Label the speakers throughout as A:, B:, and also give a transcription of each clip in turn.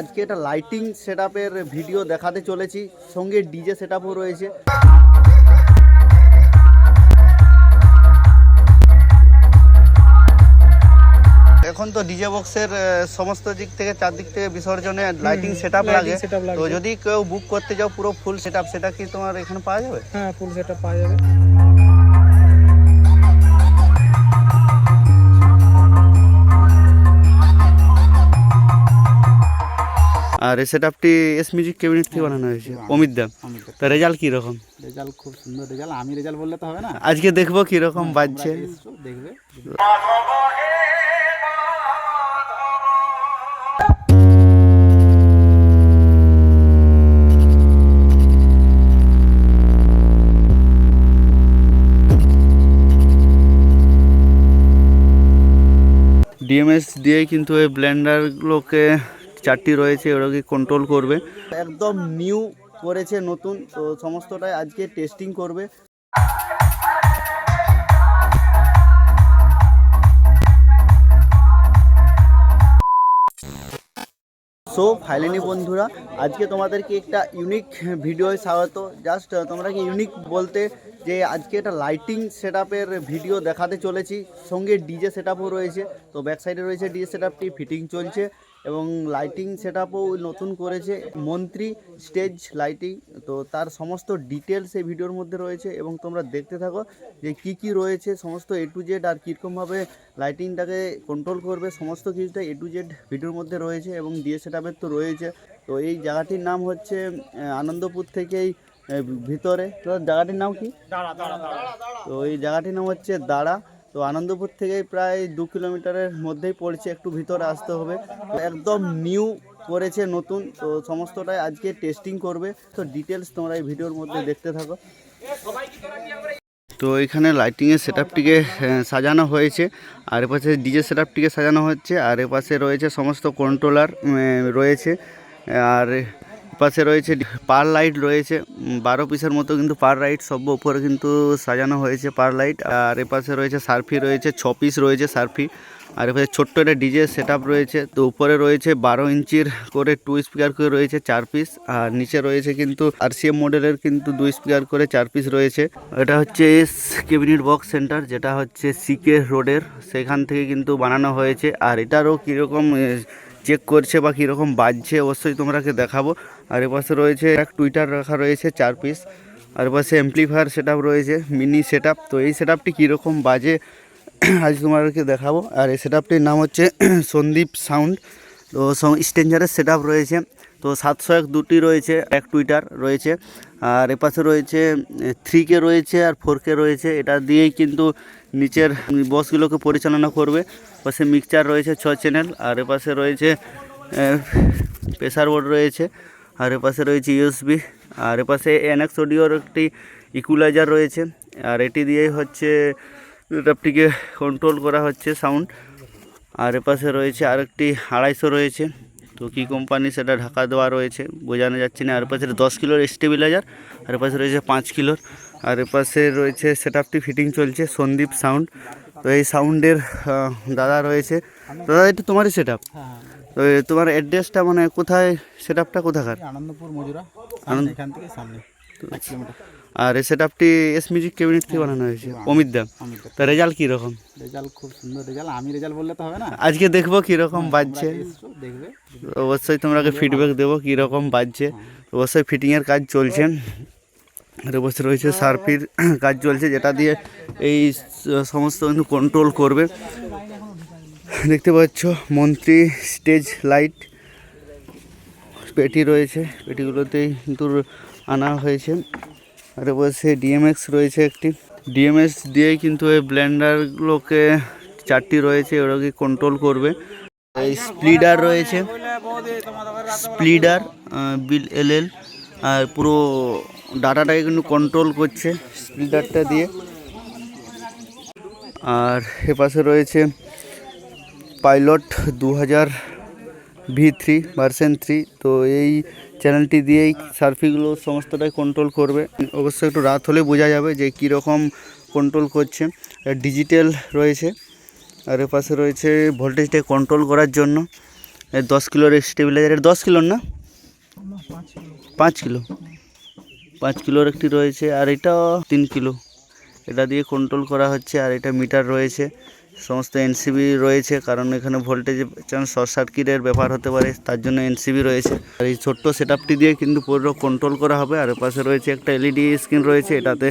A: আজকে একটা lighting সেটআপের video দেখাতে চলেছি। সঙ্গে ডিজে সেটআপও রয়েছে। এখন তো ডিজে বক্সের সমস্ত দিক থেকে চারদিক থেকে বিসর্জনে লাইটিং
B: lighting
A: লাগে। তো যদি কেউ বুক করতে যাও পুরো ফুল সেটআপ সেটা কি তোমার এখানে পাওয়া যাবে?
B: হ্যাঁ ফুল সেটআপ পাওয়া যাবে।
A: আর এই সেটআপটি এস মিউজিক ক্যাবিনেট থেকে বানানো হয়েছে। অমিত দা তা রেজাল্ট কি রকম?
C: রেজাল্ট খুব সুন্দর রেজাল্ট আমি রেজাল্ট বললে তো হবে না?
A: আজকে দেখব কি রকম বাজছে।
C: দেখবে।
A: ডিএমএস দিয়ে কিন্তু এই ব্লেন্ডারগুলোকে চারটি রয়েছে ওগুলোকে কন্ট্রোল করবে? একদম নিউ করেছে, নতুন, তো সমস্তটাই আজকে টেস্টিং করবে। সো ফাইনালি বন্ধুরা, আজকে তোমাদেরকে একটা ইউনিক ভিডিও স্বাগত। জাস্ট তোমরা কি ইউনিক বলতে যে আজকে একটা লাইটিং সেটআপের ভিডিও দেখাতে চলেছি। সঙ্গে ডিজে সেটআপও রয়েছে, তো ব্যাক সাইডে রয়েছে ডিজে সেটআপটি ফিটিং চলছে। এবং লাইটিং সেটআপও নতুন করেছে মন্ত্রী স্টেজ লাইটিং তো তার সমস্ত ডিটেলস এই ভিডিওর মধ্যে রয়েছে এবং তোমরা দেখতে থাকো যে কি কি রয়েছে সমস্ত এ টু জেড আর কীরকমভাবে লাইটিংটাকে কন্ট্রোল করবে সমস্ত কিছুটা এ টু জেড ভিডিওর মধ্যে রয়েছে এবং ডিএ সেটআপের তো রয়েছে। তো এই জায়গাটির নাম হচ্ছে আনন্দপুর থেকেই ভিতরে। তো জায়গাটির নাম কি? তো এই জায়গাটির নাম হচ্ছে দাঁড়া। তো আনন্দপুর থেকে প্রায় দু কিলোমিটারের মধ্যেই পড়েছে, একটু ভিতরে আসতে হবে। তো একদম নিউ করেছে, নতুন, তো সমস্তটাই আজকে টেস্টিং করবে। তো ডিটেলস তোমরা এই ভিডিওর মধ্যে দেখতে থাকো। তো এখানে লাইটিংয়ের সেটআপটিকে সাজানো হয়েছে। আর এপাশে ডিজে সেটআপটিকে সাজানো হচ্ছে। আর এপাশে রয়েছে সমস্ত কন্ট্রোলার রয়েছে। আর পাশে রয়েছে, পার লাইট রয়েছে বারো পিসের মতো কিন্তু পার লাইট, সব উপরে কিন্তু সাজানো হয়েছে পার লাইট, আর এপাশে রয়েছে সার্ফি রয়েছে, ছ পিস রয়েছে সার্ফি, আর এপাশে ছোট্ট একটা ডিজে সেট রয়েছে, তো উপরে রয়েছে বারো ইঞ্চির করে টু স্পিকার করে রয়েছে চার পিস, আর নিচে রয়েছে কিন্তু আরসিএম মডেলের কিন্তু দুই স্পিকার করে চার পিস রয়েছে, এটা হচ্ছে এস ক্যাবিনেট বক্স সেন্টার, যেটা হচ্ছে সিকে রোডের, সেখান থেকে কিন্তু বানানো হয়েছে, আর এটারও কীরকম চেক করছে বা কীরকম বাজছে, অবশ্যই তোমরাকে দেখাবো। আর এপাশে রয়েছে, এক টুইটার রাখা রয়েছে চার পিস আর এপাশে এমপ্লিফায়ার সেট রয়েছে মিনি সেট তো এই সেট আপটি কীরকম বাজে, আজ তোমাদেরকে দেখাবো। আর এই সেট আপটির নাম হচ্ছে সন্দীপ সাউন্ড তো স্টেঞ্জারের সেট রয়েছে। তো সাতশো এক দুটি রয়েছে, এক টুইটার রয়েছে। আর এপাশে রয়েছে থ্রি কে রয়েছে আর ফোর কে রয়েছে। এটা দিয়েই কিন্তু নিচের বসগুলোকে পরিচালনা করবে। পাশে মিক্সচার রয়েছে ছ চ্যানেল আর এপাশে রয়েছে প্রেসার বোর্ড রয়েছে, আর এপাশে রয়েছে ইউএসবি আর এপাশে এনএক্স অডিওর একটি ইকুলাইজার রয়েছে, আর এটি দিয়েই হচ্ছে ল্যাপটিকে কন্ট্রোল করা হচ্ছে সাউন্ড আর এপাশে রয়েছে আরেকটি আড়াইশো রয়েছে, তো কী কোম্পানি সেটা ঢাকা দেওয়া রয়েছে, বোঝানো যাচ্ছে না। আর এপাশে দশ কিলোর স্টেবিলাইজার আর এপাশে রয়েছে পাঁচ কিলোর। আর এপাশে রয়েছে সেটআপটি ফিটিং চলছে সন্দীপ সাউন্ড তো এই সাউন্ডের দাদা রয়েছে। দাদা এটা তোমারই সেট আপ
C: হ্যাঁ।
A: তো তোমার অ্যাড্রেসটা মানে কোথায় সেট আপটা কোথাকার
C: আনন্দপুর মজুরা
A: আনন্দ-
C: এখান থেকে সামনে
A: আর এই সেট আপটি এস মিউজিক ক্যাবিনেট থেকে বানানো হয়েছে। অমিত দা তা রেজাল্ট কীরকম?
C: রেজাল্ট খুব সুন্দর রেজাল্ট আমি রেজাল্ট বললে তো হবে না?
A: আজকে দেখব কীরকম বাজছে।
C: দেখবে।
A: অবশ্যই তোমরাকে ফিডব্যাক দেবো কীরকম বাজছে। অবশ্যই ফিটিংয়ের কাজ চলছে। আর অবশ্যই রয়েছে, সার্ফির কাজ চলছে, যেটা দিয়ে এই সমস্ত কিন্তু কন্ট্রোল করবে। দেখতে পাচ্ছ, মন্ত্রী স্টেজ লাইট পেটি রয়েছে, পেটিগুলোতেই কিন্তু আনা হয়েছে। আর বসে ডিএমএক্স রয়েছে একটি। ডিএমএক্স দিয়ে কিন্তু এই ব্লেন্ডারগুলোকে চারটি রয়েছে ওগুলোকে কন্ট্রোল করবে। এই স্প্লিডার রয়েছে। স্প্লিডার বিল, এল এল আর পুরো ডাটাটাকে কিন্তু কন্ট্রোল করছে স্প্লিডারটা দিয়ে। আর এপাশে রয়েছে পাইলট দু হাজার ভি থ্রি ভার্সেন থ্রি তো এই চ্যানেলটি দিয়েই সার্ফিগুলো সমস্তটাই কন্ট্রোল করবে। অবশ্যই একটু রাত হলে বোঝা যাবে যে কীরকম কন্ট্রোল করছে। ডিজিটাল রয়েছে। আর এর পাশে রয়েছে ভোল্টেজটাকে কন্ট্রোল করার জন্য। দশ কিলোর স্টেবিলাইজার দশ কিলোর না? পাঁচ কিলো। পাঁচ কিলোর একটি রয়েছে আর এটা তিন কিলো। এটা দিয়ে কন্ট্রোল করা হচ্ছে আর এটা মিটার রয়েছে। সমস্ত এনসিবি রয়েছে কারণ এখানে ভোল্টেজ শর্ট সার্কিটের ব্যাপার হতে পারে, তার জন্য এনসিবি রয়েছে। আর এই ছোট্ট সেট দিয়ে কিন্তু পুরো কন্ট্রোল করা হবে। আর পাশে রয়েছে একটা এলইডি স্ক্রিন রয়েছে, এটাতে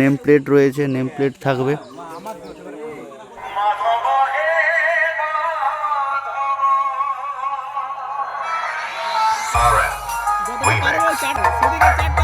A: নেম প্লেট রয়েছে নেম প্লেট থাকবে। 加点，兄弟们加点。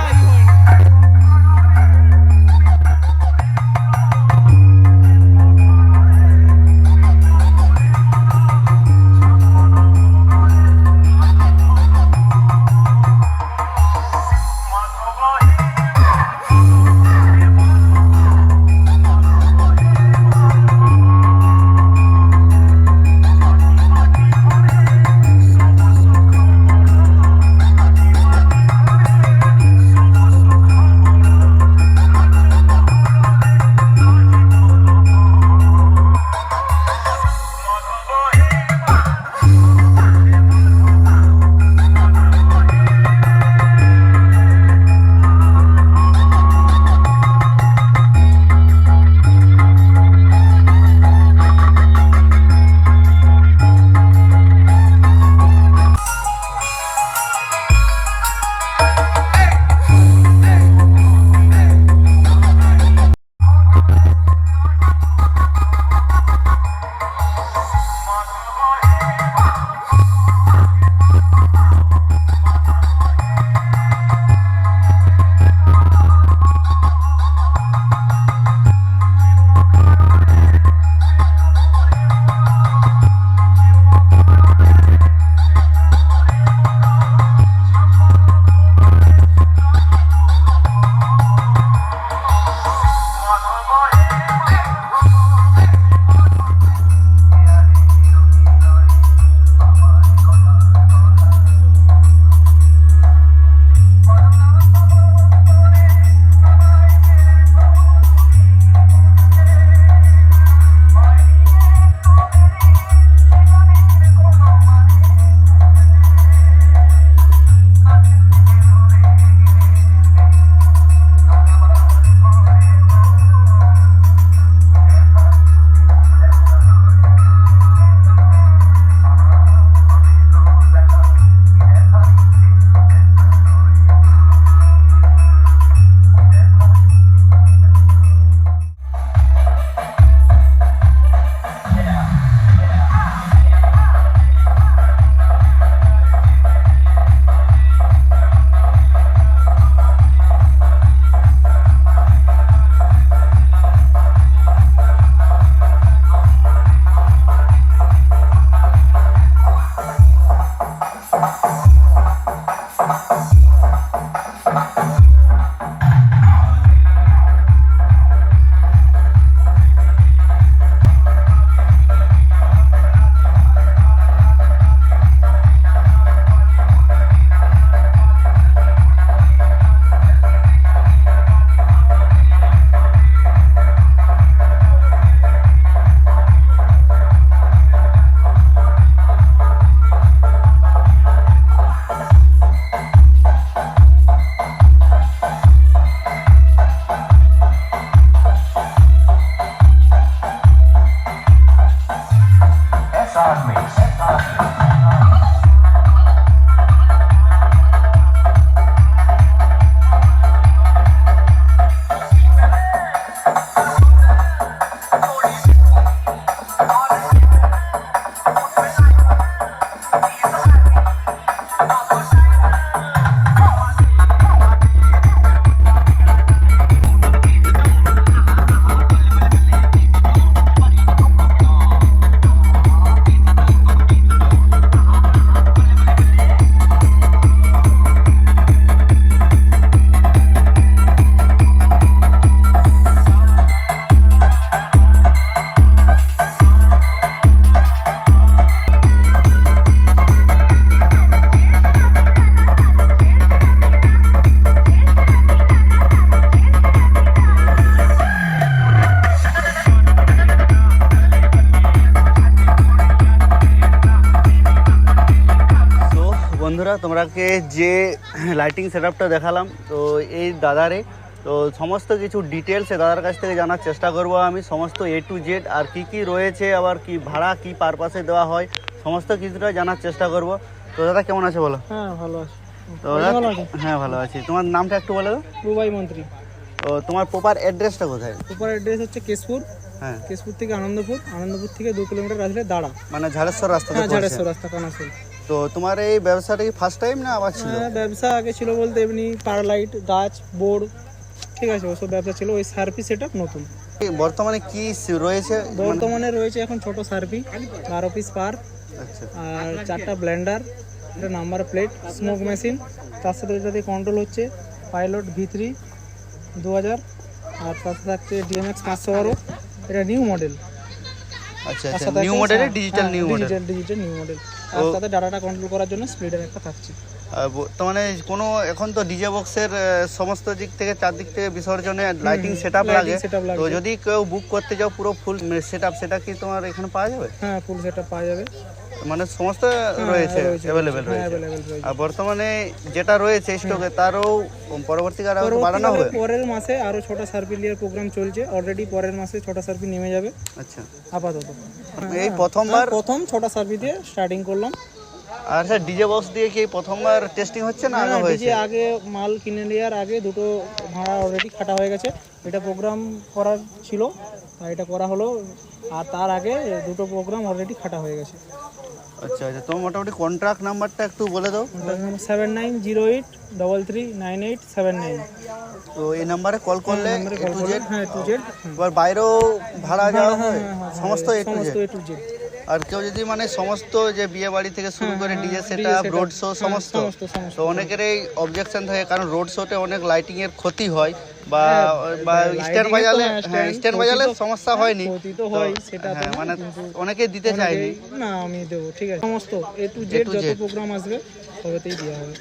A: বন্ধুরা তোমরাকে যে লাইটিং সেটআপটা দেখালাম তো এই দাদারে তো সমস্ত কিছু ডিটেলস দাদার কাছ থেকে জানার চেষ্টা করব আমি। সমস্ত এ টু জেড আর কি কি রয়েছে আবার কি ভাড়া কি পারপাসে দেওয়া হয় সমস্ত কিছুটা জানার চেষ্টা করব। তো দাদা কেমন আছে বলো?
B: হ্যাঁ ভালো আছে।
A: তো হ্যাঁ ভালো আছি। তোমার নামটা একটু বলো
B: রুবাই মন্ত্রী।
A: তো তোমার প্রপার অ্যাড্রেসটা কোথায়?
B: সুপার অ্যাড্রেস হচ্ছে কেশপুর।
A: হ্যাঁ।
B: কেশপুর থেকে আনন্দপুর। আনন্দপুর থেকে দু কিলোমিটার আসলে দাঁড়া।
A: মানে ঝাড়েশ্বর রাস্তা
B: হ্যাঁ ঝাড়েশ্বর রাস্তা কানাসুল
A: তো তোমার এই ব্যবসাটা কি ফার্স্ট টাইম না আবার ছিল?
B: হ্যাঁ ব্যবসা আগে ছিল বলতে এমনি পারলাইট গাছ বোর্ড ঠিক আছে ওসব ব্যবসা ছিল ওই সার্ভি সেট নতুন।
A: বর্তমানে কি রয়েছে?
B: বর্তমানে রয়েছে এখন ছোট সার্ভি বারো পিস পার
A: আচ্ছা।
B: আর চারটা ব্লেন্ডার একটা নাম্বার প্লেট স্মোক মেশিন তার সাথে এটাতে কন্ট্রোল হচ্ছে পাইলট ভি থ্রি দু হাজার আর তার সাথে থাকছে ডিএমএক্স পাঁচশো বারো এটা নিউ মডেল
A: আচ্ছা নিউ মডেলের digital new model
B: digital new model আর সাথে ডাটাটা কন্ট্রোল করার জন্য স্প্লিটার একটা থাকছে।
A: মানে কোনো এখন তো ডিজে বক্সের সমস্ত দিক থেকে চারদিক থেকে বিসর্জনে লাইটিং সেটআপ
B: আপ
A: লাগে। তো। যদি কেউ বুক করতে যাও পুরো ফুল সেট আপ সেটা কি তোমার এখানে পাওয়া যাবে?
B: হ্যাঁ ফুল সেটআপ পাওয়া যাবে।
A: মানে সমস্ত
B: হ্যাঁ,
A: রয়েছে
B: রয়েছে,
A: অ্যাভেলেবেল
B: হ্যাঁ
A: রয়েছে। আর বর্তমানে যেটা রয়েছে স্টকে তারও পরবর্তীকালে আরও বাড়ানো হবে?
B: পরের মাসে আরও ছোট সার্ভিলিয়ার প্রোগ্রাম চলছে। অলরেডি পরের মাসে ছোট সার্ভি নেমে যাবে।
A: আচ্ছা।
B: আপাতত।
A: এই প্রথমবার
B: হ্যাঁ, প্রথম ছোট সার্ভি দিয়ে স্টার্টিং করলাম।
A: আর স্যার ডিজে বক্স দিয়ে কি প্রথমবার টেস্টিং হচ্ছে না আগে হয়েছে?
B: আগে মাল কিনে নেওয়ার আগে দুটো ভাড়া অলরেডি কাটা হয়ে গেছে। এটা প্রোগ্রাম করার ছিল আর এটা করা হলো আর তার আগে দুটো প্রোগ্রাম অলরেডি খাটা হয়ে গেছে।
A: আচ্ছা আচ্ছা তোমার মোটামুটি কন্ট্রাক্ট নাম্বারটা একটু বলে দাও।
B: Seven nine zero eight double three nine eight seven nine
A: তো এই নাম্বারে কল করলে
B: কল
A: টু জেড
B: হ্যাঁ টু জেড
A: এবার বাইরেও ভাড়া যাওয়া হয় সমস্ত এ টু
B: সমস্ত এ টু জেড
A: আর কেউ যদি মানে সমস্ত যে বিয়ে বাড়ি থেকে শুরু করে ডিজে সেটা রোড শো সমস্ত।
B: তো অনেকের এই
A: তো অনেকেরই অবজেকশন থাকে কারণ রোড শোতে অনেক লাইটিং এর ক্ষতি হয় বা বা স্ট্যান্ড বাজালে
B: হ্যাঁ,
A: হ্যাঁ স্ট্যান্ড বাজালে সমস্যা হয়নি।
B: তো হয় সেটা
A: হ্যাঁ মানে অনেকে দিতে চায়নি।
B: না আমি দেবো ঠিক আছে। সমস্ত এ টু জেড যত প্রোগ্রাম আসবে সবেতেই দেওয়া হবে।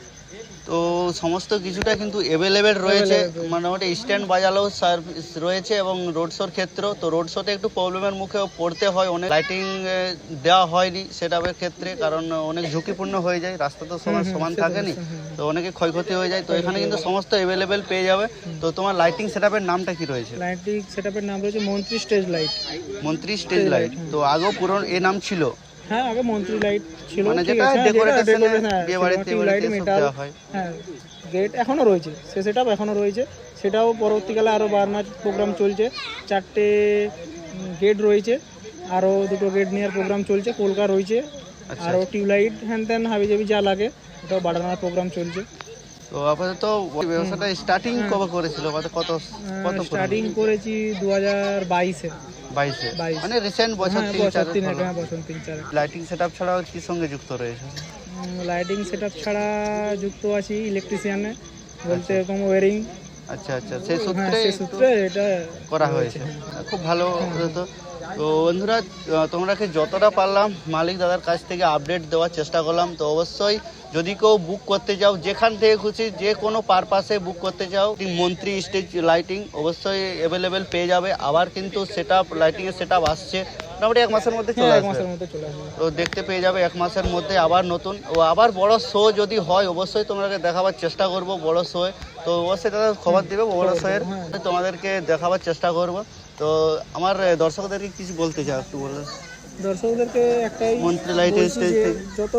A: তো সমস্ত কিছুটা কিন্তু অ্যাভেলেবেল রয়েছে। মোটামুটি স্ট্যান্ড বাজালেও সার্ভিস রয়েছে এবং রোড শোর ক্ষেত্রেও। তো রোড শোতে একটু প্রবলেমের মুখেও পড়তে হয়। অনেক লাইটিং দেওয়া হয়নি সেটাপের ক্ষেত্রে কারণ অনেক ঝুঁকিপূর্ণ হয়ে যায়। রাস্তা তো সমান সমান থাকেনি তো অনেকে ক্ষয়ক্ষতি হয়ে যায়। তো এখানে কিন্তু সমস্ত অ্যাভেলেবেল পেয়ে যাবে। তো তোমার লাইটিং সেটআপের নামটা কি রয়েছে?
B: লাইটিং সেটআপের নাম রয়েছে Mantri stage light
A: Mantri stage light তো আগেও পুরনো এ নাম ছিল।
B: হ্যাঁ আগে মন্ত্রী লাইট ছিল
A: মানে যেটা
B: হ্যাঁ, হ্যাঁ,
A: বিয়ে বাড়িতে
B: লাইট, মেটাল,
A: হয়।
B: হ্যাঁ গেট এখনও রয়েছে সে সেটআপ এখনও রয়েছে সেটাও পরবর্তীকালে আরও বাড়ানোর প্রোগ্রাম চলছে চারটে গেট রয়েছে আরও দুটো গেট নেওয়ার প্রোগ্রাম চলছে কলকা রয়েছে
A: আচ্ছা,
B: আরও টিউবলাইট হ্যান ত্যান হাবি জাবি যা লাগে ওটাও বাড়ানোর প্রোগ্রাম চলছে।
A: তো আপাতত ব্যবসাটা স্টার্টিং কবে করেছিল? কত কত কত
B: স্টার্টিং করেছি দু হাজার বাইশে।
A: বাইশে। মানে রিসেন্ট বছর
B: হ্যাঁ
A: তিন চার
B: তিন হ্যাঁ বছর তিন চার।
A: লাইটিং সেটআপ ছাড়াও কি সঙ্গে যুক্ত রয়েছে?
B: লাইটিং সেটআপ ছাড়া যুক্ত আছি ইলেকট্রিশিয়ানে বলতে এরকম ওয়ারিং
A: আচ্ছা আচ্ছা। সেই
B: হ্যাঁ
A: সূত্রে
B: সে
A: একটু
B: সূত্রে এটা
A: করা হয়েছে। খুব ভালো তো। তো বন্ধুরা তোমরাকে যতটা পারলাম মালিক দাদার কাছ থেকে আপডেট দেওয়ার চেষ্টা করলাম। তো অবশ্যই যদি কেউ বুক করতে যাও যেখান থেকে খুশি যে কোনো পারপাসে বুক করতে চাও মন্ত্রী স্টেজ লাইটিং অবশ্যই অ্যাভেলেবেল পেয়ে যাবে। আবার কিন্তু সেট আপ লাইটিংয়ের সেট আপ আসছে। মোটামুটি এক মাসের মধ্যে চলে
B: হ্যাঁ,
A: আসবে।
B: মাসের মধ্যে চলে আসবে।
A: তো দেখতে পেয়ে যাবে এক মাসের মধ্যে আবার নতুন। ও আবার বড় শো যদি হয় অবশ্যই তোমাদেরকে দেখাবার চেষ্টা করব বড় শো তো অবশ্যই তাদের খবর দিবে বড় শোয়ের তোমাদেরকে দেখাবার চেষ্টা করব। তো আমার দর্শকদেরকে কিছু বলতে চাও একটু বলে।
B: দর্শকদেরকে একটাই
A: থেকে
B: যত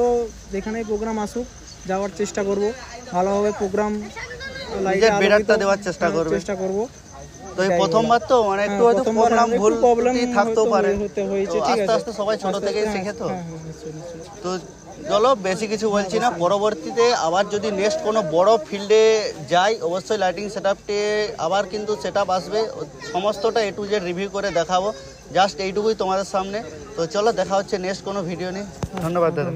B: যেখানে প্রোগ্রাম আসুক যাওয়ার চেষ্টা করব। ভালোভাবে প্রোগ্রাম
A: দেওয়ার চেষ্টা করবে।
B: চেষ্টা করব।
A: তো এই প্রথমবার তো মানে একটু হয়তো
B: প্রথমবার
A: প্রবলেম ভুল থাকতেও পারে। আস্তে আস্তে সবাই ছোট থেকেই
B: আস্তে,
A: শেখে তো?
B: হ্যাঁ, হ্যাঁ।
A: তো চলো বেশি কিছু বলছি না। পরবর্তীতে আবার যদি নেক্সট কোনো বড় ফিল্ডে যাই অবশ্যই লাইটিং সেটআপটি আবার কিন্তু সেটআপ আসবে। সমস্তটা এ টু জেড রিভিউ করে দেখাবো। জাস্ট এইটুকুই তোমাদের সামনে। তো চলো দেখা হচ্ছে নেক্সট কোনো ভিডিও নিয়ে। ধন্যবাদ দাদা।